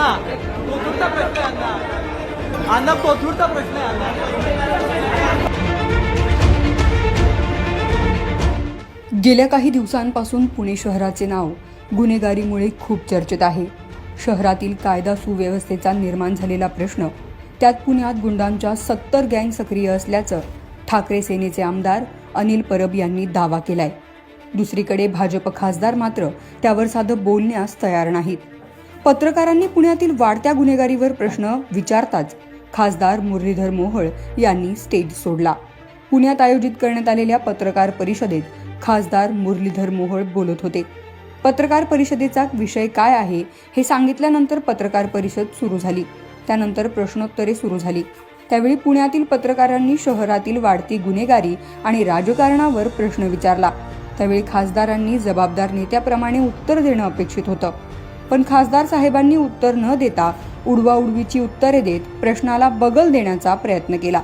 अण्णा कोथरूडचा प्रश्न आहे अण्णा. अण्णा कोथरूडचा प्रश्न आहे अण्णा. गेल्या काही दिवसांपासून पुणे शहराचे नाव गुन्हेगारीमुळे खूप चर्चेत आहे. शहरातील कायदा सुव्यवस्थेचा निर्माण झालेला प्रश्न त्यात पुण्यात गुंडांच्या सत्तर गँग सक्रिय असल्याचं ठाकरे सेनेचे आमदार अनिल परब यांनी दावा केलाय. दुसरीकडे भाजप खासदार मात्र त्यावर साधं बोलण्यास तयार नाहीत. पत्रकारांनी पुण्यातील वाढत्या गुन्हेगारीवर प्रश्न विचारताच खासदार मुरलीधर मोहोळ यांनी स्टेज सोडला. पुण्यात आयोजित करण्यात आलेल्या पत्रकार परिषदेत खासदार मुरलीधर मोहोळ बोलत होते. पत्रकार परिषदेचा विषय काय आहे हे सांगितल्यानंतर पत्रकार परिषद सुरू झाली. त्यानंतर प्रश्नोत्तरे सुरू झाली. त्यावेळी पुण्यातील पत्रकारांनी शहरातील वाढती गुन्हेगारी आणि राजकारणावर प्रश्न विचारला. त्यावेळी खासदारांनी जबाबदार नेत्याप्रमाणे उत्तर देणं अपेक्षित होतं. पण खासदार साहेबांनी उत्तर न देता उडवाउडवीची उत्तरे देत प्रश्नाला बगल देण्याचा प्रयत्न केला.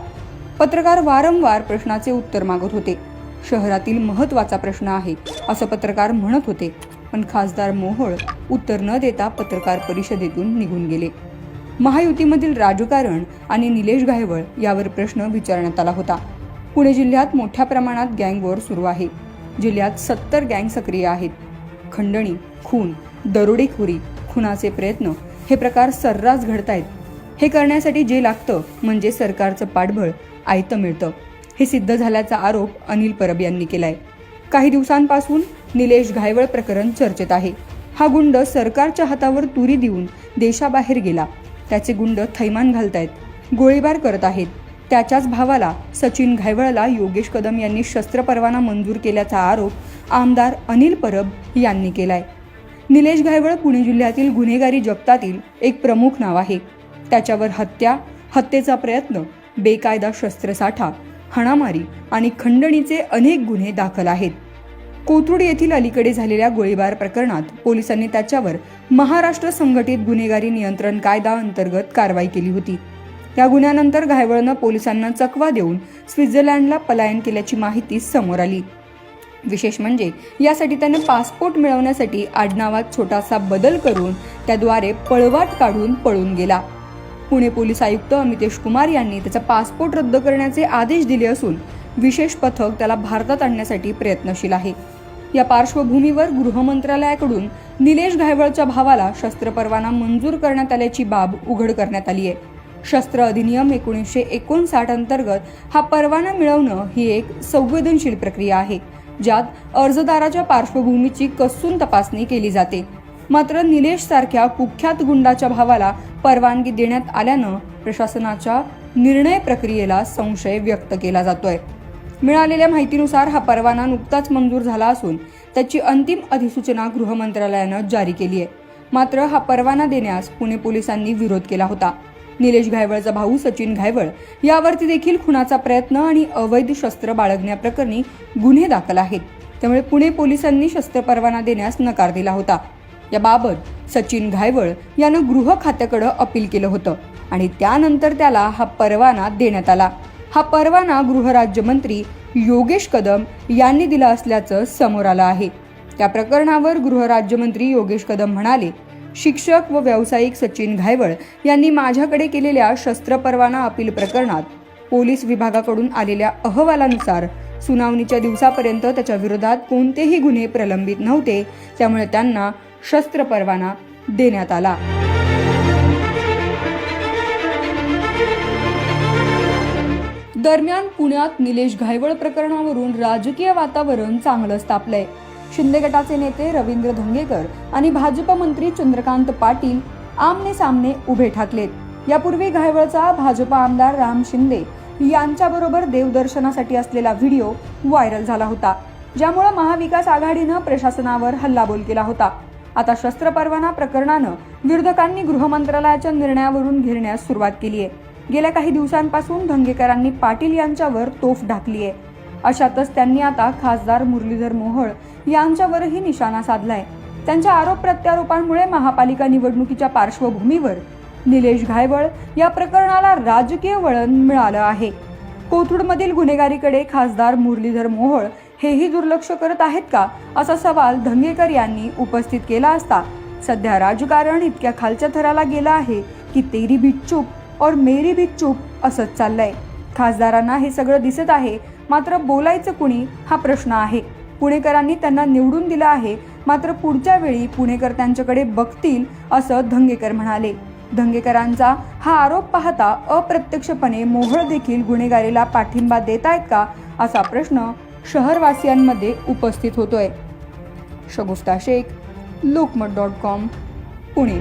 पत्रकार वारंवार प्रश्नाचे उत्तर मागत होते. शहरातील महत्त्वाचा प्रश्न आहे असं पत्रकार म्हणत होते. पण खासदार मोहोळ उत्तर न देता पत्रकार परिषदेतून निघून गेले. महायुतीमधील राजकारण आणि निलेश गायवळ यावर प्रश्न विचारण्यात आला होता. पुणे जिल्ह्यात मोठ्या प्रमाणात गँग वॉर सुरू आहे. जिल्ह्यात सत्तर गँग सक्रिय आहेत. खंडणी खून दरोडेखोरी खुनाचे प्रयत्न हे प्रकार सर्रास घडतायत. हे करण्यासाठी जे लागतं म्हणजे सरकारचं पाठबळ आयतं मिळतं. हे सिद्ध झाल्याचा आरोप अनिल परब यांनी केलाय. काही दिवसांपासून निलेश घायवळ प्रकरण चर्चेत आहे. हा गुंड सरकारच्या हातावर तुरी देऊन देशाबाहेर गेला. त्याचे गुंड थैमान घालतायत. गोळीबार करत आहेत. त्याच्याच भावाला सचिन घायवळला योगेश कदम यांनी शस्त्र परवाना मंजूर केल्याचा आरोप आमदार अनिल परब यांनी केलाय. निलेश घायवळ पुणे जिल्ह्यातील गुन्हेगारी जगतातील एक प्रमुख नाव आहे. त्याच्यावर हत्या हत्येचा प्रयत्न बेकायदा शस्त्रसाठा हाणामारी आणि खंडणीचे अनेक गुन्हे दाखल आहेत. कोथरूड येथील अलीकडे झालेल्या गोळीबार प्रकरणात पोलिसांनी त्याच्यावर महाराष्ट्र संघटित गुन्हेगारी नियंत्रण कायदा अंतर्गत कारवाई केली होती. या गुन्ह्यानंतर घायवळनं पोलिसांना चकवा देऊन स्वित्झर्लंडला पलायन केल्याची माहिती समोर आली. विशेष म्हणजे यासाठी त्यानं पासपोर्ट मिळवण्यासाठी आडनावात छोटासा बदल करून त्याद्वारे पळवाट काढून पळून गेला. पुणे पोलीस आयुक्त अमितेश कुमार यांनी त्याचा पासपोर्ट रद्द करण्याचे आदेश दिले असून विशेष पथक त्याला भारतात आणण्यासाठी प्रयत्नशील आहे. या पार्श्वभूमीवर गृह मंत्रालयाकडून निलेश घायवळच्या भावाला शस्त्र परवाना मंजूर करण्यात आल्याची बाब उघड करण्यात आली आहे शस्त्र अधिनियम एकोणीसशे एकोणसाठ अंतर्गत हा परवाना मिळवणं ही एक संवेदनशील प्रक्रिया आहे. ज्यात अर्जदाराच्या पार्श्वभूमीची कसून तपासणी केली जाते. मात्र निलेश सारख्या कुख्यात गुंडाच्या भावाला परवानगी देण्यात आल्यानं प्रशासनाच्या निर्णय प्रक्रियेला संशय व्यक्त केला जातोय. मिळालेल्या माहितीनुसार हा परवाना नुकताच मंजूर झाला असून त्याची अंतिम अधिसूचना गृह मंत्रालयानं जारी केली आहे मात्र हा परवाना देण्यास पुणे पोलिसांनी विरोध केला होता. निलेश घायवळचा भाऊ सचिन घायवळ यावरती देखील खुनाचा प्रयत्न आणि अवैध शस्त्र बाळगण्याप्रकरणी गुन्हे दाखल आहेत. त्यामुळे पुणे पोलिसांनी शस्त्र परवाना देण्यास नकार दिला होता. याबाबत सचिन घायवळ यानं गृह खात्याकडे अपील केलं होतं आणि त्यानंतर त्याला हा परवाना देण्यात आला. हा परवाना गृहराज्यमंत्री योगेश कदम यांनी दिला असल्याचं समोर आलं आहे. त्या प्रकरणावर गृहराज्यमंत्री योगेश कदम म्हणाले शिक्षक व व्यावसायिक सचिन घायवळ यांनी माझ्याकडे केलेल्या शस्त्र परवाना अपील प्रकरणात पोलीस विभागाकडून आलेल्या अहवालानुसार सुनावणीच्या दिवसापर्यंत त्याच्या विरोधात कोणतेही गुन्हे प्रलंबित नव्हते. त्यामुळे त्यांना शस्त्र परवाना देण्यात आला. दरम्यान पुण्यात निलेश घायवळ प्रकरणावरून राजकीय वातावरण चांगलंच तापलंय. शिंदे गटाचे नेते रवींद्र धंगेकर आणि भाजप मंत्री चंद्रकांत पाटील आमने सामने उभे ठाकलेत. यापूर्वी घायवळचा भाजप आमदार राम शिंदे यांच्याबरोबर देवदर्शनासाठी असलेला व्हिडिओ व्हायरल झाला होता ज्यामुळे महाविकास आघाडीनं प्रशासनावर हल्लाबोल केला होता. आता शस्त्र परवाना प्रकरणानं विरोधकांनी गृहमंत्रालयाच्या निर्णयावरून घेरण्यास सुरुवात केली आहे गेल्या काही दिवसांपासून धंगेकरांनी पाटील यांच्यावर तोफ ढाकली आहे अशातच त्यांनी आता खासदार मुरलीधर मोहोळ यांच्यावरही निशाणा साधलाय. त्यांच्या आरोप प्रत्यारोपांमुळे महापालिका निवडणुकीच्या पार्श्वभूमीवर निलेश घायवळ या प्रकरणाला राजकीय वळण मिळालं आहे. कोथरूडमधील गुन्हेगारीकडे खासदार मुरलीधर मोहोळ हेही दुर्लक्ष करत आहेत का असा सवाल धंगेकर यांनी उपस्थित केला असता सध्या राजकारण इतक्या खालच्या थराला गेलं आहे की तेरी भी चूप और मेरी भी चूप असंच चाललंय. खासदारांना हे सगळं दिसत आहे मात्र बोलायचं कुणी हा प्रश्न आहे. पुणेकरांनी त्यांना निवडून दिलं आहे. मात्र पुढच्या वेळी पुणेकर त्यांच्याकडे बघतील असं धंगेकर म्हणाले. धंगेकरांचा हा आरोप पाहता अप्रत्यक्षपणे मोहळ देखील गुन्हेगारीला पाठिंबा देत आहेत का असा प्रश्न शहरवासियांमध्ये उपस्थित होतोय. Shagufta Shaikh Lokmat dot com Pune.